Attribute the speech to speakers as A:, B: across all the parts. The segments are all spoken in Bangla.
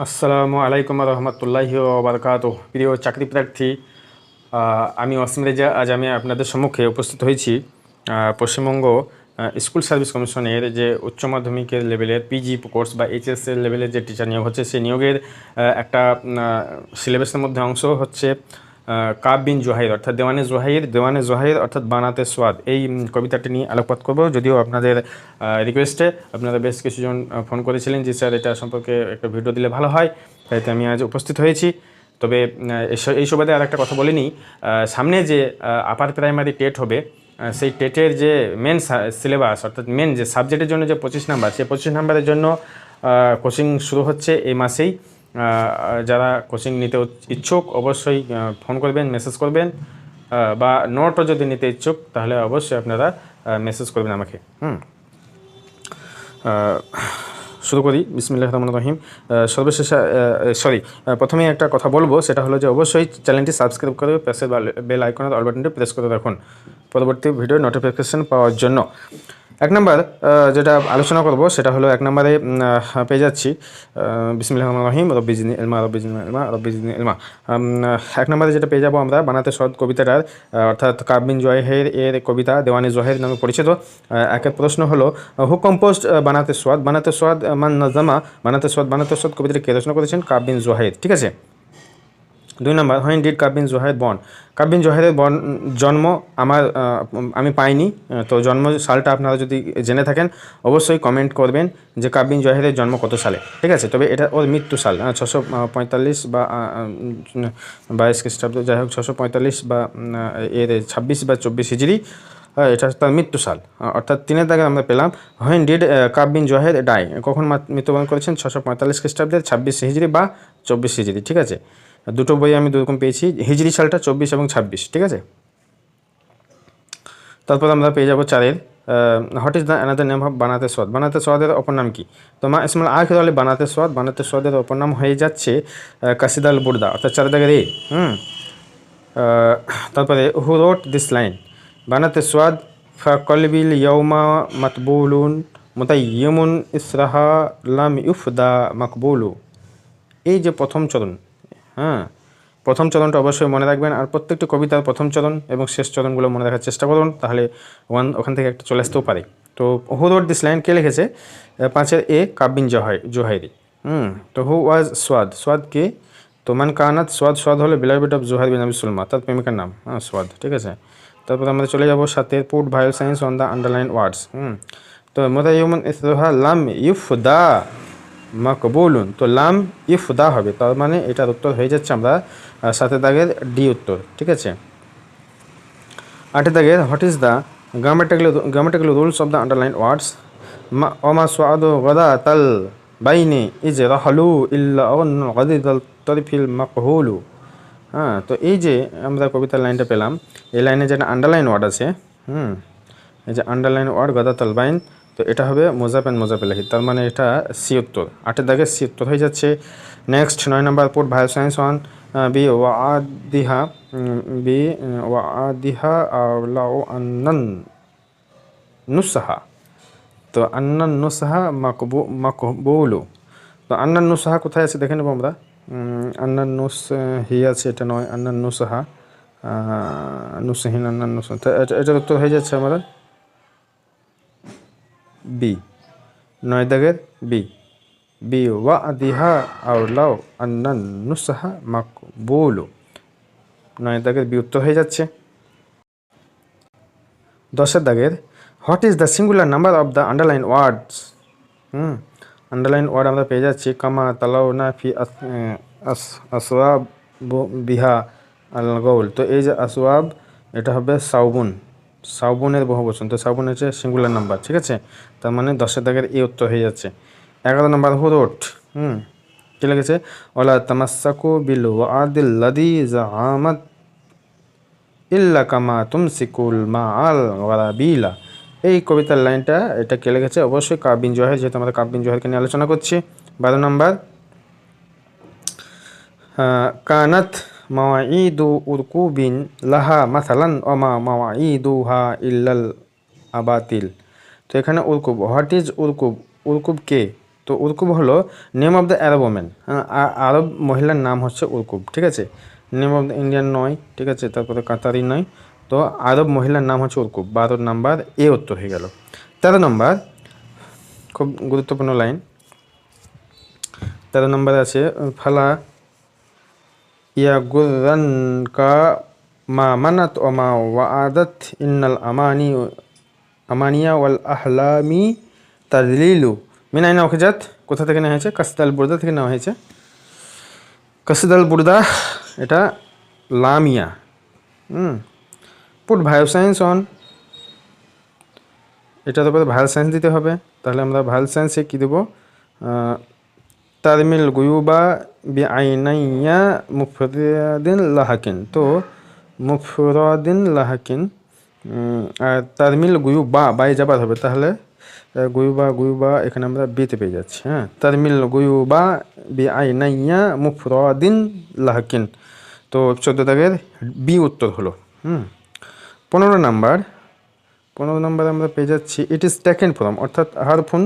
A: আসসালামু আলাইকুম রহমতুল্লাহি বারকাত প্রিয় চাকরি প্রার্থী আমি অসীম রেজা। আজ আমি আপনাদের সম্মুখে উপস্থিত হয়েছি পশ্চিমবঙ্গ স্কুল সার্ভিস কমিশনের যে উচ্চ মাধ্যমিকের লেভেলের পিজি কোর্স বা এইচএসের লেভেলের যে টিচার নিয়োগ হচ্ছে, সেই নিয়োগের একটা সিলেবাসের মধ্যে অংশ হচ্ছে। কাব বিন জোহাইর, অর্থাৎ দেওয়ানে জোহাইর দেওয়ানে জোহাইর অর্থাৎ বানাতে সোয়াদ। এই কবিতাটি নিয়ে আলোকপাত করব। যদিও আপনাদের রিকোয়েস্টে আপনারা বেশ কিছুজন ফোন করেছিলেন যে, স্যার, এটা সম্পর্কে একটা ভিডিও দিলে ভালো হয়। তাইতে আমি আজ উপস্থিত হয়েছি। তবে এই সুবাদে আর একটা কথা বলিনি সামনে যে আপার প্রাইমারি টেট হবে সেই টেটের যে মেন সিলেবাস অর্থাৎ মেন যে সাবজেক্টের জন্য যে পঁচিশ নাম্বার সেই পঁচিশ নাম্বারের জন্য কোচিং শুরু হচ্ছে এই মাসেই। যারা কোচিং নিতে ইচ্ছুক অবশ্যই ফোন করবেন মেসেজ করবেন বা নোটও যদি নিতে ইচ্ছুক, তাহলে অবশ্যই আপনারা মেসেজ করবেন আমাকে, হুম। শুরু করি বিসমিল্লাহ রহমান রহিম। সর্বশেষে সরি প্রথমেই একটা কথা বলব, সেটা হলো যে অবশ্যই চ্যানেলটি সাবস্ক্রাইব করে পাশের বেল আইকনের অল বাটনটি প্রেস করে রাখুন। পরবর্তী ভিডিও নোটিফিকেশন পাওয়ার জন্য। এক নম্বর যেটা আলোচনা করব সেটা হলো এক নম্বরে পেয়ে যাচ্ছি বিসমিল্লাহ রহিম রব্বিজিনী এলমা রব্বিজিনী এলমা রব্বিজিনী এলমা এক নম্বরে যেটা পেয়ে যাব আমরা, বানাতে সদ কবিতাটার অর্থাৎ কাবিন জোহের এর কবিতা, দেওয়ানি জোহের নামে পরিচিত একের প্রশ্ন হলো হু কম্পোস্ট বানাতে সোয়াদ বানাতে সোয়াদ মান নাজামা, বানাতে সোয়াদ বানাতে সোয়াদ কবিতাটি কে রচনা করেছেন? কাবিন জোহের, ঠিক আছে? দুই নম্বর হোয়েন ডিড কাবিন জোহের বন কাবিন জোহেরের বন জন্ম আমার আমি পাইনি তো জন্ম সালটা আপনারা যদি জেনে থাকেন, অবশ্যই কমেন্ট করবেন যে কাবিন জোহেরের জন্ম কত সালে। ঠিক আছে? তবে এটা ওর মৃত্যু সাল ছশো পঁয়তাল্লিশ বা বাইশ খ্রিস্টাব্দ, যাই হোক, ছশো পঁয়তাল্লিশ বা এর ছাব্বিশ বা চব্বিশ হিজড়ি এটা তার মৃত্যু সাল। অর্থাৎ তিনের দাগে আমরা পেলাম হোয়েন ডিড কাবিন জোহের ডাই কখন মাত- মৃত্যুবরণ করেছেন? ছশো পঁয়তাল্লিশ খ্রিস্টাব্দের ছাব্বিশ হিজড়ি বা চব্বিশ হিজড়ি, ঠিক আছে? দুটো বই আমি দুরকম পেয়েছি হিজড়ি সালটা চব্বিশ এবং ছাব্বিশ, ঠিক আছে? তারপর আমরা পেয়ে যাব চারের what is the another name of বানাতে সোয়াদ বানাতে সোয়াদের অপর নাম কি? তো মা ইসমাল আখির আলী বানাতে সোয়াদ বানাতে সোয়াদের অপর নাম হয়ে যাচ্ছে কাসিদাল বুর্দা, অর্থাৎ চার দাগের এ হুম? তারপরে হু রোট দিস লাইন বানাতে সোয়াদ ফকলবিল ইয়ৌমা মতবুলুন মুতাইয়মুন ইসরাহা লাম ইউফদা মকবুলু। এই যে প্রথম চরণ হ্যাঁ। প্রথম চরণটা অবশ্যই মনে রাখবেন আর প্রত্যেকটি কবিতার প্রথম চরণ এবং শেষ চরণগুলো মনে রাখার চেষ্টা করুন, তাহলে ওয়ান ওখান থেকে একটা চলে আসতেও পারে। তো হু রোড দিস লাইন কে লিখেছে? পাঁচের এ কাবিন জহাই, জোহাইরি। হুম, তো হু ওয়াজ সোয়াদ সোয়াদ কে? তো মান কানাত সোয়াদ সোয়াদ হলো বিলাবিট অফ জোহার বিন আবি সুলমা, তার প্রেমিকার নাম। হ্যাঁ সোয়াদ ঠিক আছে। তারপর আমরা চলে যাব সাথে put vowel signs on the underline words hmm, তো মোতাইমন ইসরোহা লাম ইউফদা। মাকবুলুন তো লাম ইফদা হবে। তার মানে এটার উত্তর হয়ে যাচ্ছে আমরা সাথে দাগের ডি উত্তর, ঠিক আছে? আটের দাগের what is the grammatical grammatical rules of the underline words ওমা সোয়াদু গদা তাল বাইনে ইজ রাহলু ইল্লা গদিদাল তরিফিল মাকহুলু। হ্যাঁ তো এই যে আমরা কবিতার লাইনটা পেলাম, এই লাইনে যেটা আন্ডারলাইন ওয়ার্ড আছে, হুম, এই যে আন্ডারলাইন ওয়ার্ড গদা তালবাইন তো এটা হবে মোজাপ অ্যান্ড মোজাপেলাহি তার মানে এটা সি উত্তর আটের দাগে সি উত্তর হয়ে যাচ্ছে। নেক্সট নয় নম্বর পোর্ট ভাইল সায়েন্স ওয়ান বি ওয়াদিহা বি ওয়াদিহা আউলাউ আন্নান নুসাহা। তো আন্নান নুসাহা মাকবু, মাকবুলু। তো আন্নান নুসাহা কোথায় আছে দেখে নেব আমরা। আন্নান নুস হি আছে, এটা নয়, আন্নান নুসাহা নুসহীন, আন্নান নুস। তো এটা- উত্তর হয়ে যাচ্ছে আমরা বি। নয় দাগের বি। বি ওয়া দিহা আউলাও আন্নান নুসাহা মাকবুলু। নয় দাগের বি উত্তর হয়ে যাচ্ছে। দশের দাগের, what is the singular number of the underline words? Hmm, underline word আমরা পেয়ে যাচ্ছি। কামা, তালাউ না ফি আসওয়াব, বিহা আল গৌল তো এই যে আসওয়াব, এটা হবে সাউবুন। সাউবুনের বহু বচন তো সাউবুন হচ্ছে সিঙ্গুলার নাম্বার ঠিক আছে? তার মানে দশের দাগের এই উত্তর হয়ে যাচ্ছে। এগারো নম্বর হুরোট হুম? কি লেগেছে? ওলা তামাসাকু বিল ওয়াদিল লাদি জামাত ইল্লা কামা তুমসিকুল মা আল ওয়ারাবিলা এই কবিতার লাইনটা এটা কে লিখেছে অবশ্যই কাবিন জোহের যেহেতু আমরা কাবিন জোহেরকে নিয়ে আলোচনা করছি। বারো নম্বর আহ, কানাত মাওয়াইদু উরকুবিন লাহা মাসালান ওমা মাওয়াইদুহা ইল্লাল আবাতিল। তো এখানে উরকুব, হোয়াট ইজ উরকুব? উরকুব কে? তো উরকুব হলো name of the Arab women. আরব মহিলার নাম হচ্ছে উরকুব, ঠিক আছে? নেম অফ দ্য ইন্ডিয়ান নয়, ঠিক আছে? তারপরে কাতারি নয়। তো আরব মহিলার নাম হচ্ছে উরকুব। বারো নাম্বার, এ উত্তর হয়ে গেল। তেরো নম্বর, খুব গুরুত্বপূর্ণ লাইন। তেরো নম্বর আছে, ফালা ইয়া গুরানকা মা মানাত ও মা ওয়াদাত ইন্নাল আমানি আমানিয়া ওয়াল আহলামি তাদলিলু মিন আইনা ওখজাত কোথা থেকে নেওয়া হয়েছে? কাসিদাল বুর্দা থেকে নেওয়া হয়েছে। কাসিদাল বুর্দা, এটা লামিয়া। হুম। Put vowel signs signs on এটার উপরে ভায়াল সায়েন্স দিতে হবে। তাহলে আমরা ভায়াল সায়েন্সে কী দেবো? তারমিল গুয়ুবা বি আইনাইয়া মুফরদিন লাহাকিন তো মুফরদিন লাহাকিন আর তারমিল গুয়ুবা বাই যাবার হবে তাহলে। গুয়ুবা গুয়ুবা এখানে আমরা বিতে পেয়ে যাচ্ছি। হ্যাঁ তারমিল গুয়ুবা বি আইনাইয়া মুফরদিন লাহাকিন তো চোদ্দ দাগের বি উত্তর হলো। হুম। পনেরো নাম্বার। পনেরো নম্বরে আমরা পেয়ে যাচ্ছি। ইট ইজ টেকেন ফ্রম অর্থাৎ হারফুন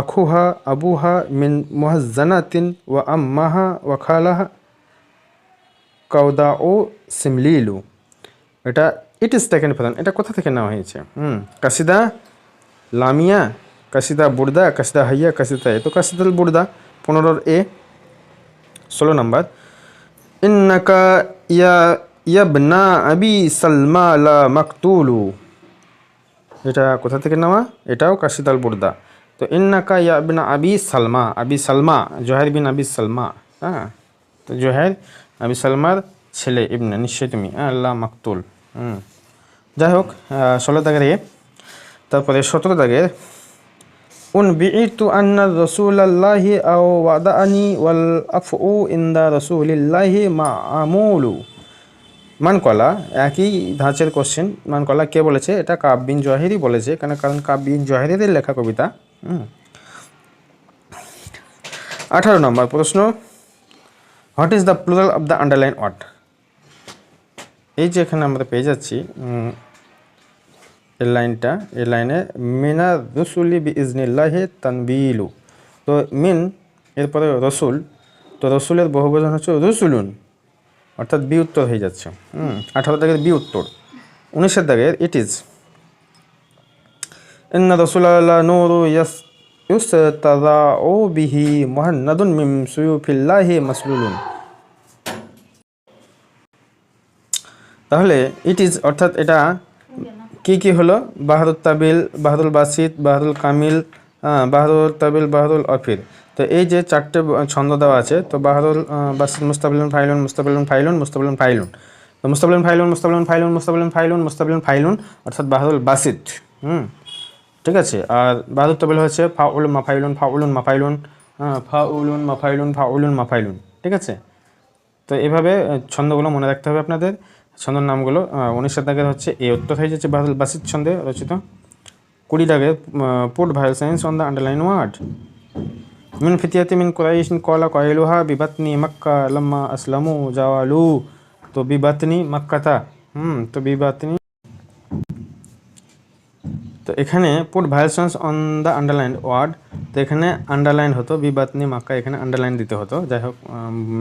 A: আখুহা আবুহা মিন মুহাজ্জানাতিন ওয়া আম্মাহা ওয়া খালাহা কাউদা ও সিমলিলু এটা ইট ইজ টেকেন প্রধান। এটা কোথা থেকে নেওয়া হয়েছে? হুম, কাসিদা লামিয়া, কাসিদা বুর্দা, কাসিদা হাইয়া, কাসিদা এ তো কাসিদাল বুর্দা, পনেরোর এ, ষোলো নাম্বার। ইন্নাকা ইয়া ইয়াবনা আবি সালমা লা মাকতুলু। এটা কোথা থেকে নেওয়া? এটাও কাশিদাল বুর্দা। তো ইন্নাকা ইয়া বিন আবি সালমা আবি সালমা জোহের বিন আবি সালমা হ্যাঁ? তো জোহের আবি সালমার ছেলে ইবনা নিশ্চয়ই তুমি হ্যাঁ, আল্লাহ মাকতুল হুম। যাই হোক ষোলো দাগের তারপরে সতেরো দাগের উন বিইতু আন্না রসুলাল্লাহি আও ওয়াদাআনি ওয়াল আফউ ইনদা রসুলিল্লাহি মা'মুলু মানকলা একই ধাঁচের কোশ্চেন মানকলা কে বলেছে? এটা কাব্যিন জহেরই বলেছে কেন? কারণ কাব্যিন জহেরের লেখা কবিতা। আঠারো নম্বর প্রশ্ন, what is the plural of the underline word এই যে এখানে আমরা পেয়ে যাচ্ছি এই লাইনটা এই লাইনে, মিনা রসুলি বি ইজনিল্লাহে তানবিলু। তো মিন, এরপরে রসুল, তো রসুলের বহুবচন হচ্ছে রসুলুন, অর্থাৎ বি উত্তর হয়ে যাচ্ছে। হুম, আঠারো দাগের বি উত্তর উনিশের দাগের ইট ইজ ইন্না রসুল্লাহ নূরু ইয়াস ইউস তাদা ও বিহি মোহান্নাদুন মিম সুয়ুফিল্লাহি মাসলুলুন তাহলে ইট ইজ অর্থাৎ এটা কি কি হলো? বাহাদুর তাবিল বাহাদুল বাসিত বাহাদুল কামিল বাহাদুর তাবিল বাহাদুল অফির। তো এই যে চারটে ছন্দ দেওয়া আছে তো বাহাদুল আহ, বাসিত মুস্তাবিলুন ফাইলুন মুস্তাবিলুন ফাইলুন মুস্তাবিলুন ফাইলুন। তো মুস্তাবিলুন ফাইলুন মুস্তাবিলুন ফাইলুন মুস্তাবিলুন ফাইলুন মুস্তাবিলুন ফাইলুন অর্থাৎ বাহাদুল বাসিত হুম। ঠিক আছে? আর বাহাদুর তাবিল হচ্ছে ফাউল মাফাইলুন, ফাউলুন মাফাইলুন হ্যাঁ ফাউলুন মাফাইলুন ফাউলুন মাফাইলুন, ঠিক আছে? তো এভাবে ছন্দগুলো মনে রাখতে হবে আপনাদের। ছন্দের নামগুলো উনিশের দাগের হচ্ছে এ, উত্তর হয়ে যাচ্ছে বাদল বাসিত ছন্দে রচিত। কুড়ি দাগের put vowel signs on the underline word. মিন ফিতিয়াতি মিন কুরাইশিন কলা কয়েলুহা বিবাতনি মক্কা লম্মা আসলামু জাওয়ালু। তো বিবাতনি মক্কাতা, হুম, তো বিবাতনি তো এখানে put vowel signs on the underline word তো এখানে আন্ডারলাইন হতো, বিবাতনি মাক্কা এখানে আন্ডারলাইন দিতে হতো, যাই হোক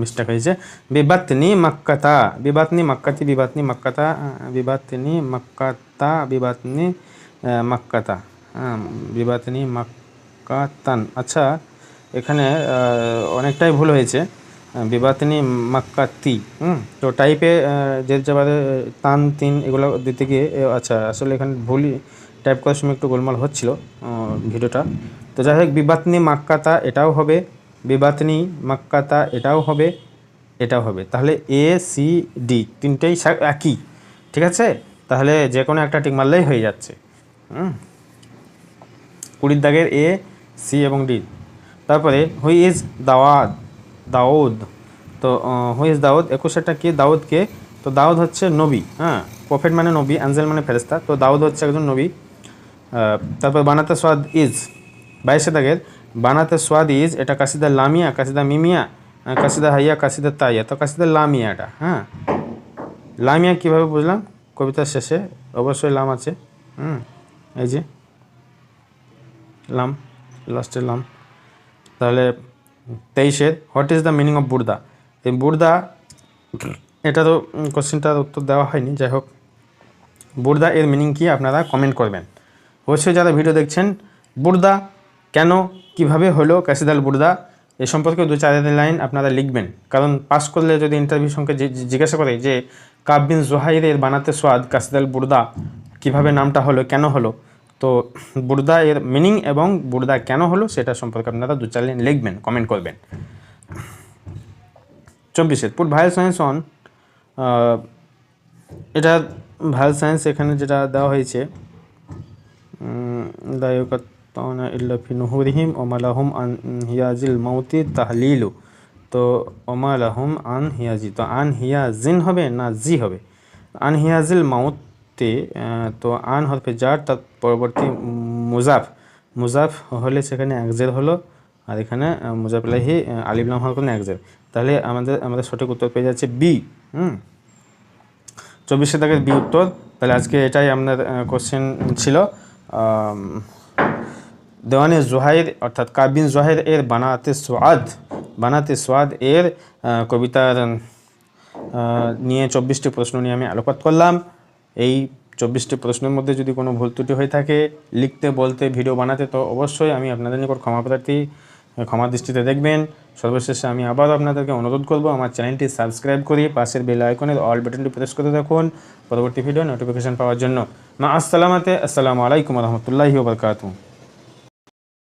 A: মিস্টেক হয়েছে। বিবাতনি মাক্কাতা, বিবাতনি মাক্কাতি, বিবাতনি মাক্কাতা বিবাতনি মাক্কাতা বিবাতনি মাক্কাতা বিবাতনি মাক্কাতান। আচ্ছা এখানে অনেকটাই ভুল হয়েছে বিবাতনি মাক্কাতি, হুম, তো টাইপে যে যাবারে তান, তিন, এগুলো দিতে গিয়ে আচ্ছা আসলে এখানে ভুলই টাইপ করার সময় একটু গোলমাল হচ্ছিল ভিডিওটা। তো যাই হোক, বিবাতনি মাক্কাতা এটাও হবে, বিবাতনি মাক্কাতা এটাও হবে এটাও হবে। তাহলে এ সি ডি তিনটেই একই, ঠিক আছে? তাহলে যে কোনো একটা টিক মারলেই হয়ে যাচ্ছে। কুড়ির দাগের এ সি এবং ডি তারপরে হুই ইজ দাওয়াদ দাউদ। তো হুই ইজ দাউদ? একুশেরটা কি? দাউদকে। তো দাউদ হচ্ছে নবী হ্যাঁ? প্রফেট মানে নবী, অ্যাঞ্জেল মানে ফেরেস্তা তো দাউদ হচ্ছে একজন নবী। তারপর বানাতে সোয়াদ ইজ। বাইশে দাগের বানাতে সোয়াদ ইজ, এটা কাসিদা লামিয়া কাসিদা মিমিয়া কাসিদা হাইয়া কাসিদা তাইয়া, তো কাসিদা লামিয়া এটা হ্যাঁ। লামিয়া কীভাবে বুঝলাম? কবিতার শেষে, অবশ্যই লাম আছে, হুম, এই যে, লাম লাস্টের লাম। তাহলে তেইশের, what is the meaning of বুর্দা? এই বুর্দা, এটা তো কোশ্চেনটার উত্তর দেওয়া হয়নি, যাই হোক। বুর্দা এর মিনিং কি? আপনারা কমেন্ট করবেন। অবশ্যই যারা ভিডিও দেখছেন, বুর্দা কেন, কীভাবে হলো ক্যাসিদাল বুর্দা, এ সম্পর্কে দু চার লাইন আপনারা লিখবেন। কারণ পাস করলে যদি ইন্টারভিউ সঙ্গে জিজ্ঞাসা করে যে কাববিন জোহাইরের বানাতে সোয়াদ কাশিদাল বুর্দা কীভাবে নামটা হলো, কেন হলো, তো বুর্দা এর মিনিং এবং বুর্দা কেন হলো সেটা সম্পর্কে আপনারা দু চার লাইন লিখবেন কমেন্ট করবেন। চব্বিশে পুট ভাইল সায়েন্স অন এটা ভাইল সায়েন্স এখানে যেটা দেওয়া হয়েছে দায়কাত্তানা ইল্লা ফি নুহুরিহিম ওমালাহুম আন হিয়াজিল মাউতি তাহলিলু তো ওমালাহুম আন হিয়াজি তো আন হিয়াজিন হবে না জি হবে؟ আন হিয়াজিল মাউতে তো আন হরফে জার তার পরবর্তী মুজাফ মুজাফ হলে সেখানে একজের হলো আর এখানে আহ, মুজাফ আলাহি আলিবলাম হওয়ার কোনো একজের তাহলে আমাদের আমাদের সঠিক উত্তর পেয়ে যাচ্ছে বি হুম? চব্বিশে দাগের বি উত্তর। তাহলে আজকে এটাই আপনার কোশ্চেন ছিল। দেওয়ানে জোহাইর, অর্থাৎ কাবিন জোহাইর এর বানাতে সোয়াদ বানাতে সোয়াদ এর কবিতার নিয়ে চব্বিশটি প্রশ্ন নিয়ে আমি আলোকপাত করলাম। এই চব্বিশটি প্রশ্নের মধ্যে যদি কোনো ভুল ত্রুটি হয়ে থাকে, লিখতে, বলতে, ভিডিও বানাতে, তো অবশ্যই আমি আপনাদের নিকট ক্ষমা প্রার্থী, ক্ষমা দৃষ্টিতে দেখবেন। সর্বশেষে আমি আবার আপনাদেরকে অনুরোধ করব, আমার চ্যানেলটি সাবস্ক্রাইব করে পাশের বেল আইকনের অল বাটনটি প্রেস করে রাখুন পরবর্তী ভিডিও নোটিফিকেশন পাওয়ার জন্য। মা, আসসালামাতে, আসসালামু আলাইকুম রহমতুল্লাহি ওবরকাতুহ